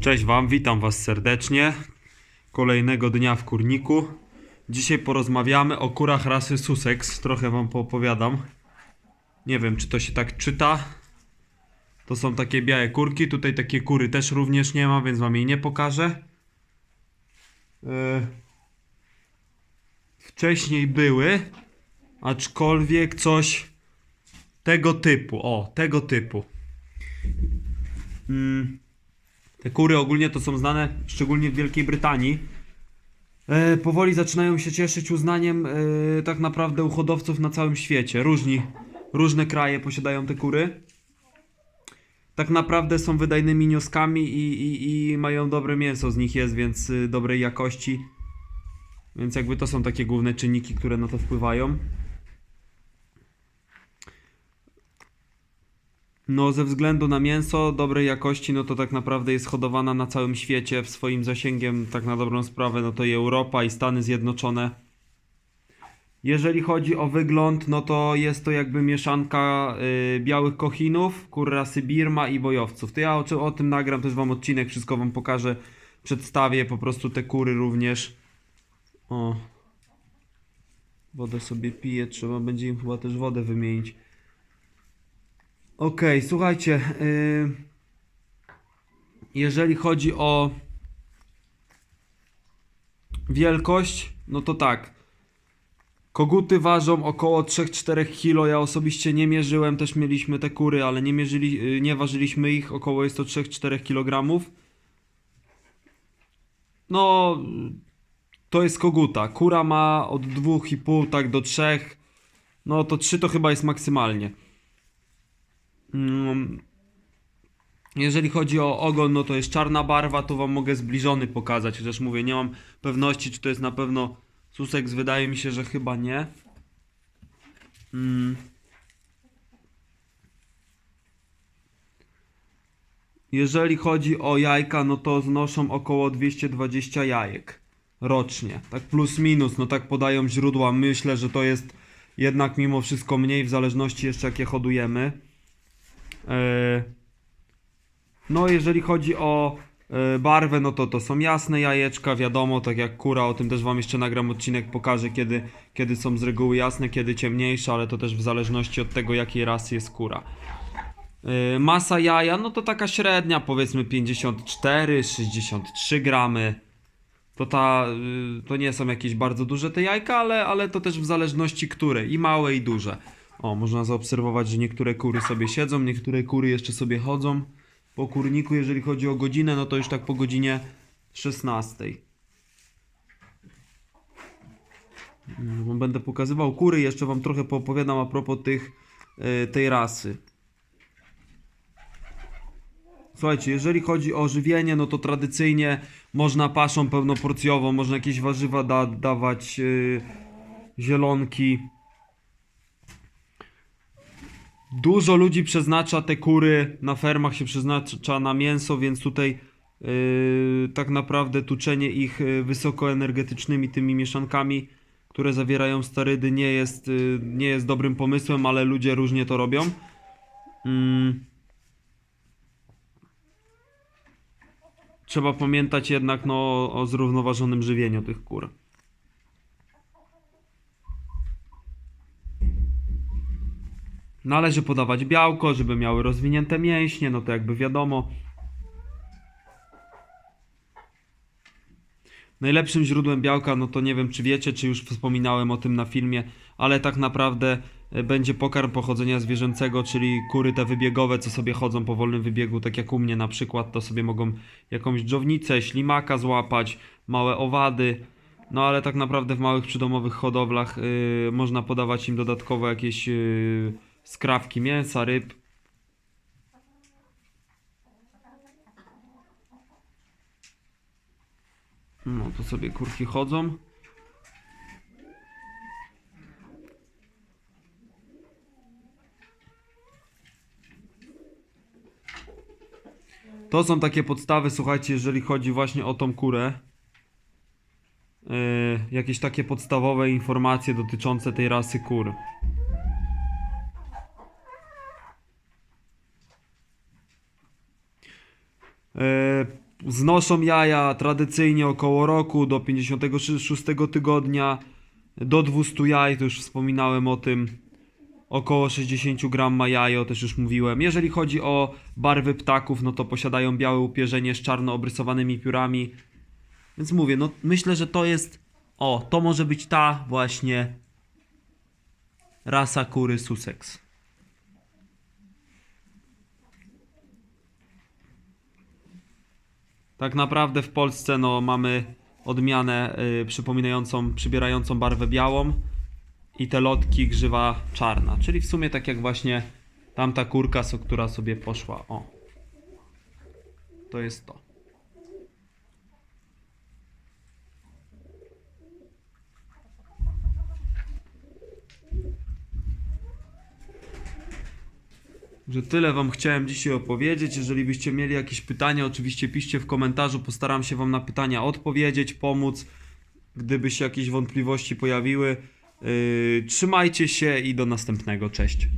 Cześć Wam, witam Was serdecznie. Kolejnego dnia w kurniku. Dzisiaj porozmawiamy o kurach rasy Sussex. Trochę Wam poopowiadam. Nie wiem, czy to się tak czyta. To są takie białe kurki. Tutaj takie kury też również nie ma, więc Wam jej nie pokażę. E, Wcześniej były, aczkolwiek coś tego typu. O, tego typu. Mm. Te kury ogólnie to są znane szczególnie w Wielkiej Brytanii. E, powoli zaczynają się cieszyć uznaniem e, tak naprawdę u hodowców na całym świecie. Różni, różne kraje posiadają te kury. Tak naprawdę są wydajnymi nioskami i, i, i mają dobre mięso z nich jest, więc y, dobrej jakości. Więc jakby to są takie główne czynniki, które na to wpływają. No, ze względu na mięso dobrej jakości, no to tak naprawdę jest hodowana na całym świecie. W swoim zasięgiem, tak na dobrą sprawę, no to i Europa, i Stany Zjednoczone. Jeżeli chodzi o wygląd, no to jest to jakby mieszanka y, białych kochinów, kur rasy Birma i bojowców. To ja o, o tym nagram też wam odcinek, wszystko wam pokażę, przedstawię po prostu te kury również. O. Wodę sobie piję, trzeba będzie im chyba też wodę wymienić. Okej, słuchajcie. y, jeżeli chodzi o wielkość, no to tak. Koguty ważą około 3-4 kg. Ja osobiście nie mierzyłem, też mieliśmy te kury, ale nie, mierzyli, y, nie ważyliśmy ich. Około jest to 3-4 kg. No, to jest koguta. Kura ma od 2,5 tak do 3. No to 3 to chyba jest maksymalnie. Mm. Jeżeli chodzi o ogon, no to jest czarna barwa, to wam mogę zbliżony pokazać, chociaż mówię, nie mam pewności, czy to jest na pewno Sussex, wydaje mi się, że chyba nie. Mm. Jeżeli chodzi o jajka, no to znoszą około 220 jajek rocznie. Tak plus minus, no tak podają źródła. Myślę, że to jest jednak mimo wszystko mniej, w zależności jeszcze jak je hodujemy. E, No, jeżeli chodzi o e, barwę, no to to są jasne jajeczka, wiadomo, tak jak kura, o tym też Wam jeszcze nagram odcinek, pokażę kiedy, kiedy są z reguły jasne, kiedy ciemniejsze, ale to też w zależności od tego jakiej rasy jest kura. E, Masa jaja, no to taka średnia, powiedzmy 54-63 gramy. To, ta, y, to nie są jakieś bardzo duże te jajka, ale, ale to też w zależności które, i małe i duże. O, można zaobserwować, że niektóre kury sobie siedzą, niektóre kury jeszcze sobie chodzą po kurniku. Jeżeli chodzi o godzinę, no to już tak po godzinie 16. Mm, Będę pokazywał kury, jeszcze wam trochę poopowiadam a propos tych, y, tej rasy. Słuchajcie, jeżeli chodzi o żywienie, no to tradycyjnie można paszą pełnoporcjową, można jakieś warzywa da, dawać, yy, zielonki. Dużo ludzi przeznacza te kury, na fermach się przeznacza na mięso, więc tutaj yy, tak naprawdę tuczenie ich yy, wysokoenergetycznymi tymi mieszankami, które zawierają sterydy nie jest, yy, nie jest dobrym pomysłem, ale ludzie różnie to robią. Mm. trzeba pamiętać jednak no, o zrównoważonym żywieniu tych kur. Należy podawać białko, żeby miały rozwinięte mięśnie, no to jakby wiadomo. Najlepszym źródłem białka, no to nie wiem czy wiecie, czy już wspominałem o tym na filmie, ale tak naprawdę e, będzie pokarm pochodzenia zwierzęcego, czyli kury te wybiegowe, co sobie chodzą po wolnym wybiegu, tak jak u mnie na przykład, to sobie mogą jakąś dżownicę, ślimaka złapać, małe owady. No ale tak naprawdę w małych przydomowych hodowlach y, można podawać im dodatkowo jakieś y, skrawki mięsa, ryb. No to sobie kurki chodzą. To są takie podstawy, słuchajcie, jeżeli chodzi właśnie o tą kurę. Yy, jakieś takie podstawowe informacje dotyczące tej rasy kur. Znoszą jaja tradycyjnie około roku do 56 tygodnia, do 200 jaj, to już wspominałem o tym. Około 60 gram ma jajo, też już mówiłem. Jeżeli chodzi o barwy ptaków, no to posiadają białe upierzenie z czarno obrysowanymi piórami. Więc mówię, no myślę, że to jest. O, to może być ta właśnie rasa kury Sussex. Tak naprawdę w Polsce no, mamy odmianę y, przypominającą, przybierającą barwę białą i te lotki grzywa czarna. Czyli w sumie tak jak właśnie tamta kurka, so, która sobie poszła. O. To jest to. Że tyle Wam chciałem dzisiaj opowiedzieć. Jeżeli byście mieli jakieś pytania, oczywiście piszcie w komentarzu. Postaram się Wam na pytania odpowiedzieć, pomóc, gdyby się jakieś wątpliwości pojawiły. Yy, trzymajcie się i do następnego. Cześć.